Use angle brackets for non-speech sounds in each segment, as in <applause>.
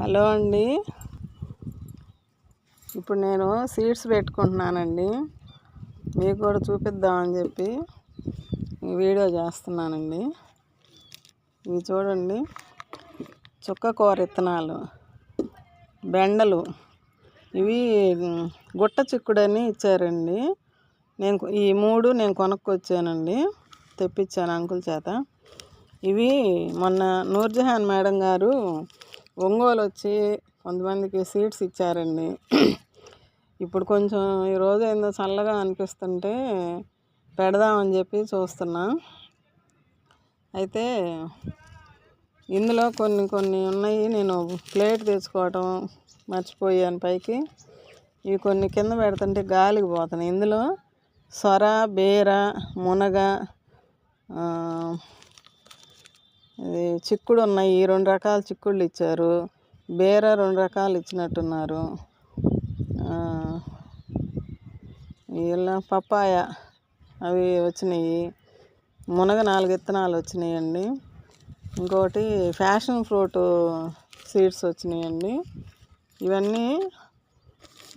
Hello అండి. ఇప్పుడు నేను సీడ్స్ పెట్టుకుంటున్నానండి. మీకు కూడా చూపిద్దామని చెప్పి వీడియో చేస్తున్నానండి. ఇవి చూడండి. చుక్క కూర ఇత్తనాలు బెండలు. ఇవి గుట్ట చిక్కుడని ఇచ్చారండి. నేను ఈ మూడు నేను కొనుక్కొచ్చానండి. తెప్పించాను అంకుల్ చేత. ఇవి మొన్న నూర్జహాన్ మేడం గారు ఒంగోలు వచ్చి కొంతమందికి సీట్స్ ఇచ్చారండి. ఇప్పుడు కొంచెం ఈరోజు ఏందో చల్లగా అనిపిస్తుంటే పెడదామని చెప్పి చూస్తున్నా. అయితే ఇందులో కొన్ని కొన్ని ఉన్నాయి. నేను ప్లేట్ తెచ్చుకోవటం మర్చిపోయాను పైకి ఇవి కొన్ని కింద పెడుతుంటే గాలికి పోతున్నాయి. ఇందులో సొర బీర మునగ ఇది చిక్కుడు ఉన్నాయి రెండు రకాల చిక్కుళ్ళు ఇచ్చారు. బీర రెండు రకాలు ఇచ్చినట్టున్నారు. ఇలా పప్పాయ అవి వచ్చినాయి. మునగ నాలుగు విత్తనాలు వచ్చినాయండి. ఇంకోటి ఫ్యాషన్ ఫ్రూట్ సీడ్స్ వచ్చినాయండి. ఇవన్నీ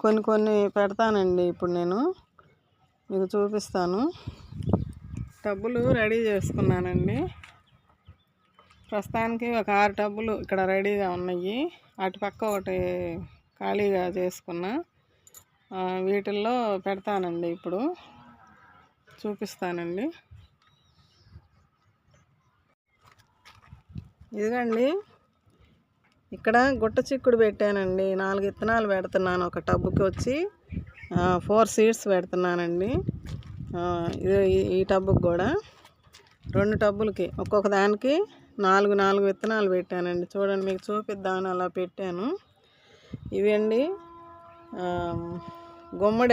కొన్ని కొన్ని పెడతానండి ఇప్పుడు నేను. మీకు చూపిస్తాను. టబ్బులు రెడీ చేసుకున్నానండి. ప్రస్తుతానికి ఒక ఆరు టబ్బులు ఇక్కడ రెడీగా ఉన్నాయి. అటు పక్క ఒకటి ఖాళీగా చేసుకున్నా. వీటిల్లో పెడతానండి ఇప్పుడు. చూపిస్తానండి. ఇదిగండి. ఇక్కడ గుట్ట చిక్కుడు పెట్టానండి. నాలుగు విత్తనాలు పెడుతున్నాను ఒక టబ్బుకి వచ్చి. ఫోర్ సీడ్స్ పెడుతున్నానండి. ఇది ఈ టబ్బుకి కూడా. రెండు టబ్బులకి ఒక్కొక్క దానికి నాలుగు నాలుగు విత్తనాలు పెట్టానండి. చూడండి మీకు చూపిద్దామని అలా పెట్టాను. ఇవండి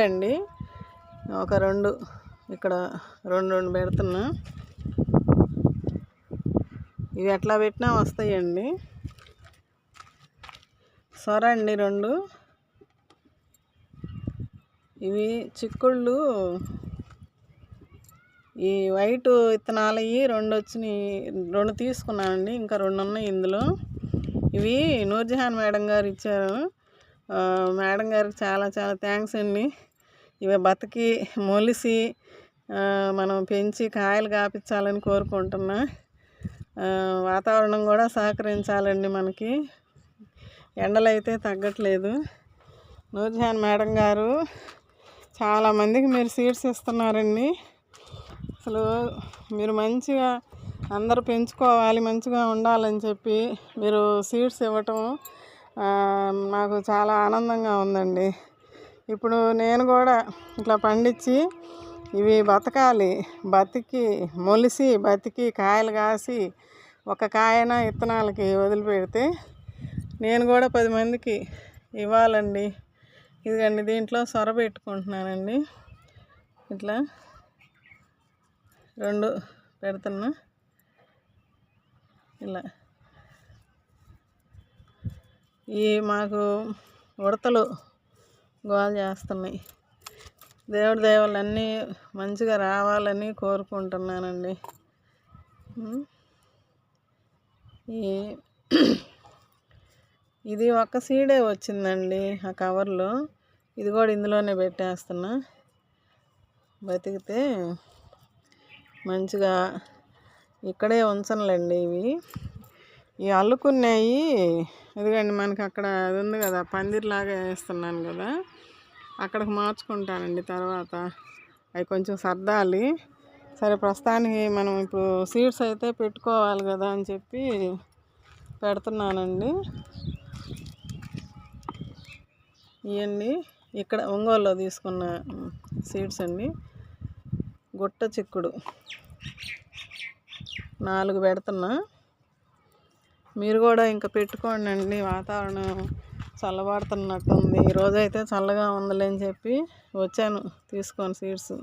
అండి ఒక రెండు ఇక్కడ రెండు రెండు పెడుతున్నా. ఇవి ఎట్లా పెట్టినా వస్తాయండి. సొర అండి రెండు. ఇవి చిక్కుళ్ళు ఈ వైట్ విత్తనాలు ఇవి రెండు వచ్చినాయి రెండు తీసుకున్నానండి. ఇంకా రెండు ఉన్నాయి ఇందులో. ఇవి నూర్జహాన్ మేడం గారు ఇచ్చారు. మేడం గారికి చాలా చాలా థ్యాంక్స్ అండి. ఇవి బతికి మొలిసి మనం పెంచి కాయలు కాపించాలని కోరుకుంటున్నా. వాతావరణం కూడా సహకరించాలండి మనకి. ఎండలు అయితే తగ్గట్లేదు. నూర్జహాన్ మేడం గారు చాలామందికి మీరు సీడ్స్ ఇస్తున్నారండి. అసలు మీరు మంచిగా అందరూ పెంచుకోవాలి మంచిగా ఉండాలని చెప్పి మీరు సీడ్స్ ఇవ్వటం నాకు చాలా ఆనందంగా ఉందండి. ఇప్పుడు నేను కూడా ఇట్లా పండించి ఇవి బతకాలి బతికి మొలిసి బతికి కాయలు కాసి ఒక కాయన విత్తనాలకి వదిలిపెడితే నేను కూడా పది మందికి ఇవ్వాలండి. ఇదిగండి దీంట్లో సొర పెట్టుకుంటున్నానండి. ఇట్లా రెండు పెడుతున్నా. ఇలా. ఈ మాకు ఉడతలు గోల్ చేస్తున్నాయి. దేవుడి దేవాలన్నీ మంచిగా రావాలని కోరుకుంటున్నానండి. ఈ <clears throat> ఇది ఒక్క సీడే వచ్చిందండి ఆ కవర్లో. ఇది కూడా ఇందులోనే పెట్టేస్తున్నా. బతికితే మంచిగా ఇక్కడే ఉంచనులేండి ఇవి. ఈ అల్లుకున్నాయి. ఇదిగండి మనకి అక్కడ అది ఉంది కదా పందిరిలాగా వేస్తున్నాను కదా. అక్కడికి మార్చుకుంటానండి తర్వాత. అవి కొంచెం సర్దాలి. సరే ప్రస్తుతానికి మనం ఇప్పుడు సీడ్స్ అయితే పెట్టుకోవాలి కదా అని చెప్పి పెడుతున్నానండి. ఇవన్నీ ఇక్కడ ఒంగోలులో తీసుకున్న సీడ్స్ అండి. గుట్ట చిక్కుడు. నాలుగు పెడుతున్నా. మీరు కూడా ఇంకా పెట్టుకోండి అండి వాతావరణం చల్లబడుతున్నట్టుంది. ఈరోజైతే చల్లగా ఉందిలే అని చెప్పి వచ్చాను తీసుకొని సీడ్స్.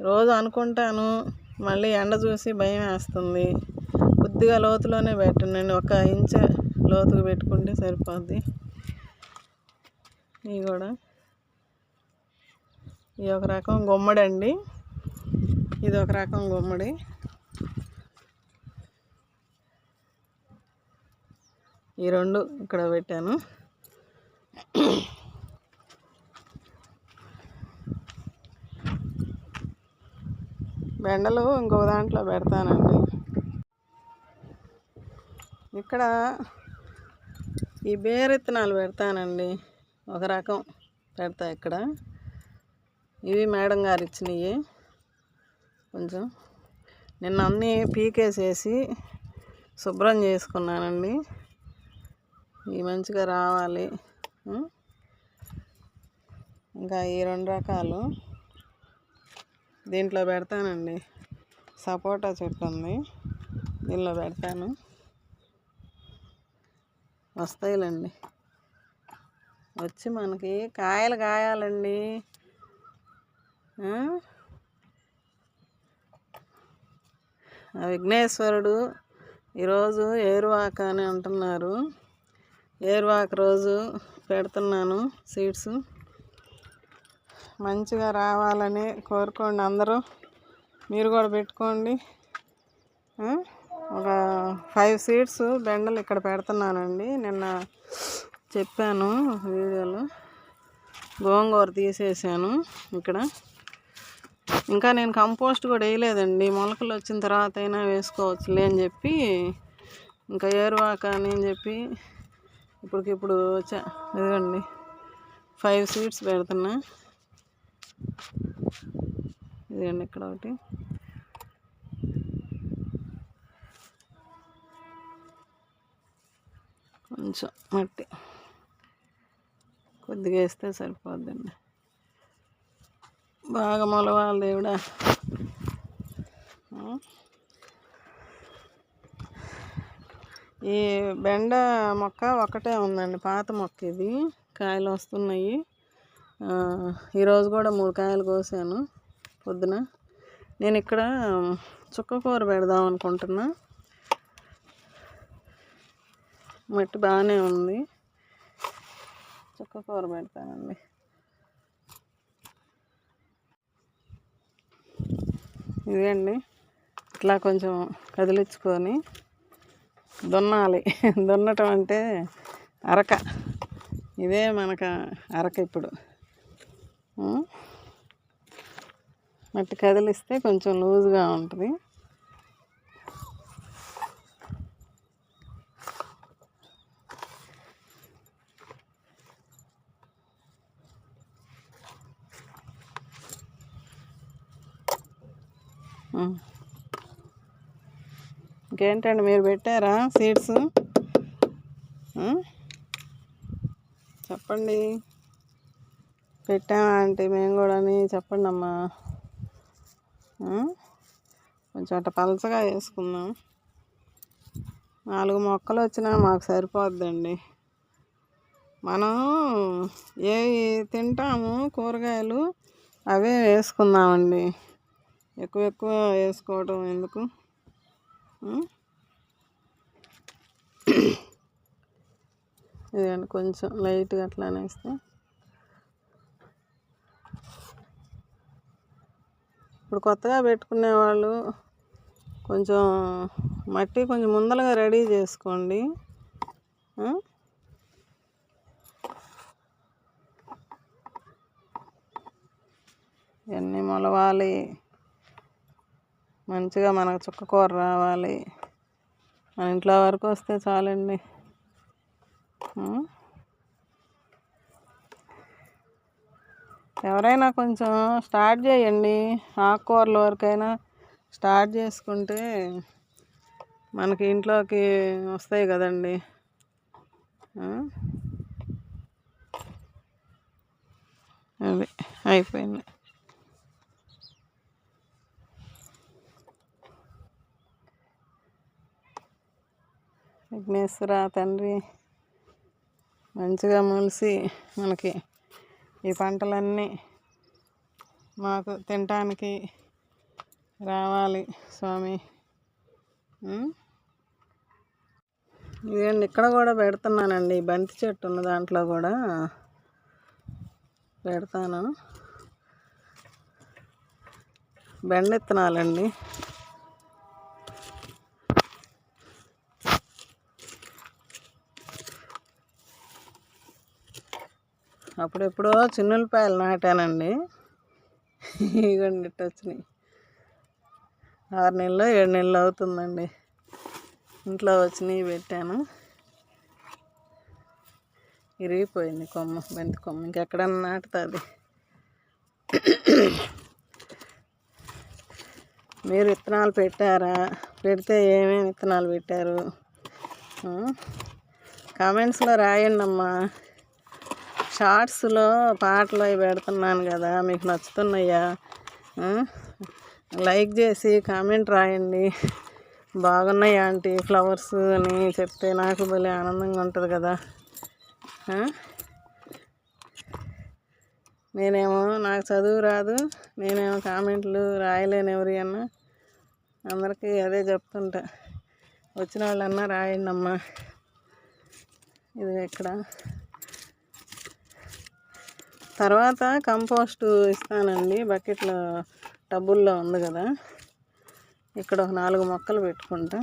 రోజు అనుకుంటాను మళ్ళీ ఎండ చూసి భయం వేస్తుంది. కొద్దిగా లోతులోనే పెట్టండి ఒక ఇంచ్ లోతుకు పెట్టుకుంటే సరిపోద్ది. ఇవి కూడా. ఇది ఒక రకం గుమ్మడండి. ఇది ఒక రకం గుమ్మడి. ఈ రెండు ఇక్కడ పెట్టాను. బెండలు ఇంకో దాంట్లో పెడతానండి. ఇక్కడ ఈ బేరెత్తనాలు పెడతానండి. ఒక రకం పెడతా ఇక్కడ. ఇవి మేడం గారు ఇచ్చినవి. కొంచెం. నిన్న అన్నీ పీకేసేసి శుభ్రం చేసుకున్నానండి. ఇవి మంచిగా రావాలి. ఇంకా ఈ రెండు రకాలు దీంట్లో పెడతానండి. సపోటా చెట్టు ఉంది. దీనిలో పెడతాను. వస్తాయిలండి. వచ్చి మనకి కాయలు కాయాలండి ఆ? ఆ విఘ్నేశ్వరుడు ఈరోజు ఏరువాక అని అంటున్నారు. ఏరువాక రోజు పెడుతున్నాను సీడ్స్. మంచిగా రావాలని కోరుకోండి అందరూ. మీరు కూడా పెట్టుకోండి. ఒక ఫైవ్ సీడ్స్ బెండలు ఇక్కడ పెడుతున్నానండి. నిన్న చెప్పాను వీడియోలో. గోంగూర తీసేసాను ఇక్కడ. ఇంకా నేను కంపోస్ట్ కూడా వేయలేదండి. మొలకలు వచ్చిన తర్వాత అయినా వేసుకోవచ్చులే అని చెప్పి ఇంకా ఏరువాక అని చెప్పి ఇప్పటికిప్పుడు ఇదిగండి ఫైవ్ సీడ్స్ పెడుతున్నా. ఇదిగండి ఇక్కడ ఒకటి. కొంచెం మట్టి కొద్దిగా వేస్తే సరిపోద్దండి. బాగా మొలవాలి దేవుడా. ఈ బెండ మొక్క ఒకటే ఉందండి పాత మొక్క ఇది. కాయలు వస్తున్నాయి. ఈరోజు కూడా మూడు కాయలు కోసాను పొద్దున. నేను ఇక్కడ చుక్క కూర పెడదాం అనుకుంటున్నా. మట్టి బాగానే ఉంది. చుక్క కూర ఇదే అండి ఇట్లా కొంచెం కదిలించుకొని దున్నాలి. దున్నటం అంటే అరక. ఇదే మనకు అరక ఇప్పుడు. మట్టి కదిలిస్తే కొంచెం లూజ్గా ఉంటుంది. ఇంకేంటండి మీరు పెట్టారా సీడ్స్? చెప్పండి. పెట్టామా అంటే మేము కూడా చెప్పండి అమ్మా. కొంచెం అట్ట పలసగా వేసుకుందాం. నాలుగు మొక్కలు వచ్చినా మాకు సరిపోద్దండి. మనం ఏవి తింటాము కూరగాయలు అవే వేసుకుందామండి. ఎక్కువ ఎక్కువ వేసుకోవడం ఎందుకు? ఇదండి కొంచెం లైట్గా అట్లానే వేస్తే. ఇప్పుడు కొత్తగా పెట్టుకునే వాళ్ళు కొంచెం మట్టి కొంచెం ముందరగా రెడీ చేసుకోండి. ఇవన్నీ మొలవాలి. మంచిగా మనకు చుక్క కూర రావాలి. మన ఇంట్లో వరకు వస్తే చాలండి. ఎవరైనా కొంచెం స్టార్ట్ చేయండి. ఆకుకూరల వరకైనా స్టార్ట్ చేసుకుంటే మనకి ఇంట్లోకి వస్తాయి కదండి. అది అయిపోయింది. విఘ్నేశ్వర తండ్రి మంచిగా మొలిసి మనకి ఈ పంటలన్నీ మాకు తినటానికి రావాలి స్వామి. ఇదండి ఇక్కడ కూడా పెడుతున్నానండి. బంతి చెట్టు ఉన్న దాంట్లో కూడా పెడతాను. బెండ ఇత్తనాలండి అప్పుడెప్పుడో చిన్నులపాయలు నాటానండి. ఇవ్వండి వచ్చినాయి. ఆరు నెలలు ఏడు నెలలు అవుతుందండి. ఇంట్లో వచ్చినాయి పెట్టాను. ఇరిగిపోయింది కొమ్మ బంతి కొమ్మ. ఇంకెక్కడన్నా నాటుతుంది. మీరు విత్తనాలు పెట్టారా? పెడితే ఏమేమి విత్తనాలు పెట్టారు? కామెంట్స్లో రాయండి అమ్మా షార్ట్స్లో పాటలు అవి పెడుతున్నాను కదా మీకు నచ్చుతున్నాయా? లైక్ చేసి కామెంట్ రాయండి. బాగున్నాయి ఆంటీ ఫ్లవర్స్ అని చెప్తే నాకు భలే ఆనందంగా ఉంటుంది కదా. నేనేమో నాకు చదువు రాదు నేనేమో కామెంట్లు రాయలేను ఎవరి అన్నా. అందరికీ అదే చెప్తుంటా. వచ్చిన వాళ్ళన్నా రాయండి అమ్మా ఇది ఇక్కడ. తర్వాత కంపోస్ట్ ఇస్తానండి. బకెట్లో టబ్బుల్లో ఉంది కదా. ఇక్కడ ఒక నాలుగు మొక్కలు పెట్టుకుంటా.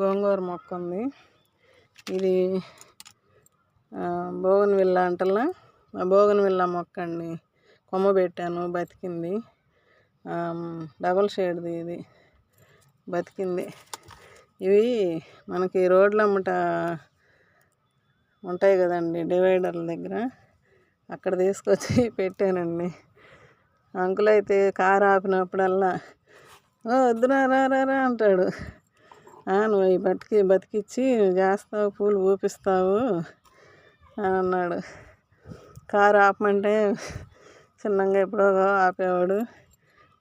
గోంగూర మొక్క ఉంది. ఇది బోగన్ విల్ల అంటల్లా. బోగన్ విల్ల మొక్క అండి కొమ్మ పెట్టాను బతికింది. డబల్ షేడ్ది ఇది. బతికింది. ఇవి మనకి రోడ్లు అమ్మట ఉంటాయి కదండి డివైడర్ల దగ్గర. అక్కడ తీసుకొచ్చి <laughs> పెట్టానండి. అంకుల్ అయితే కారు ఆపినప్పుడల్లా ఓ వద్దురా రా రా రా అంటాడు. "ఆ, నువ్వు ఈ బతికి బతికిచ్చి చేస్తావు పూలు ఊపిస్తావు అని అన్నాడు. కారు ఆపమంటే చిన్నగా ఎప్పుడో ఆపేవాడు.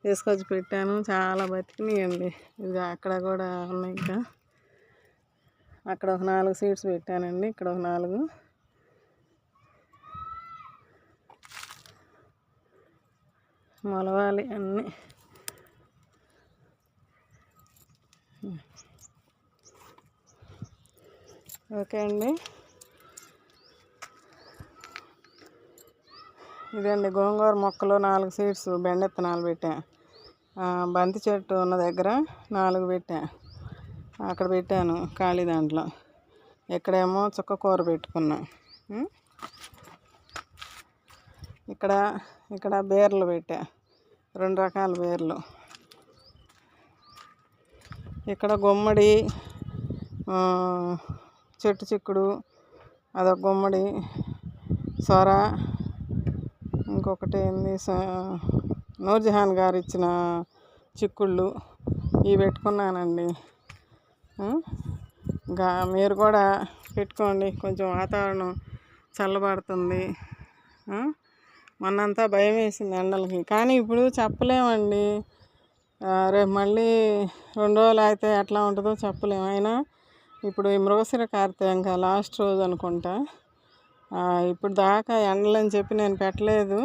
తీసుకొచ్చి పెట్టాను. చాలా బతికినాయండి. ఇది అక్కడ కూడా ఉన్నాయి ఇంకా. అక్కడ ఒక నాలుగు సీట్స్ పెట్టానండి. ఇక్కడ ఒక నాలుగు. మొలవాలి అన్నీ. ఓకే అండి. ఇదండి గోంగూర మొక్కలు నాలుగు సీడ్స్ బెండ విత్తనాలు పెట్టా. బంతి చెట్టు ఉన్న దగ్గర నాలుగు పెట్టా. అక్కడ పెట్టాను ఖాళీ దాంట్లో. ఇక్కడేమో చుక్క కూర పెట్టుకున్నా. ఇక్కడ ఇక్కడ బేర్లు పెట్టా. రెండు రకాల బేర్లు. ఇక్కడ గుమ్మడి చెట్టు చిక్కుడు అదొక గుమ్మడి సొర ఇంకొకటి ఏంది స- నూర్జహాన్ గారు ఇచ్చిన చిక్కుళ్ళు ఇవి పెట్టుకున్నానండి. ఇంకా మీరు కూడా పెట్టుకోండి కొంచెం వాతావరణం చల్లబడుతుంది. మొన్నంతా భయం వేసింది ఎండలకి. కానీ ఇప్పుడు చెప్పలేమండి. రేపు మళ్ళీ రెండు రోజులు అయితే ఎట్లా ఉంటుందో చెప్పలేము అయినా ఇప్పుడు ఈ మృగశిర కార్తీక ఇంకా లాస్ట్ రోజు అనుకుంటా. ఇప్పుడు దాకా ఎండలని చెప్పి నేను పెట్టలేదు.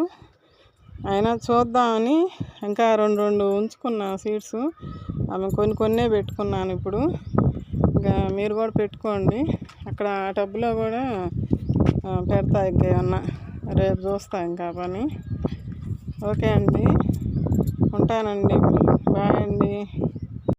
అయినా చూద్దామని ఇంకా రెండు రెండు ఉంచుకున్నా సీడ్స్. అవి కొన్ని కొన్నే పెట్టుకున్నాను ఇప్పుడు. ఇంకా మీరు కూడా పెట్టుకోండి. అక్కడ ఆ టబ్బులో కూడా పెడతాయి పెడతా ఇంకా ఏమన్నా. రేపు చూస్తాం ఇంకా పని ఓకే అండి. ఉంటానండి. బాయ్ అండి.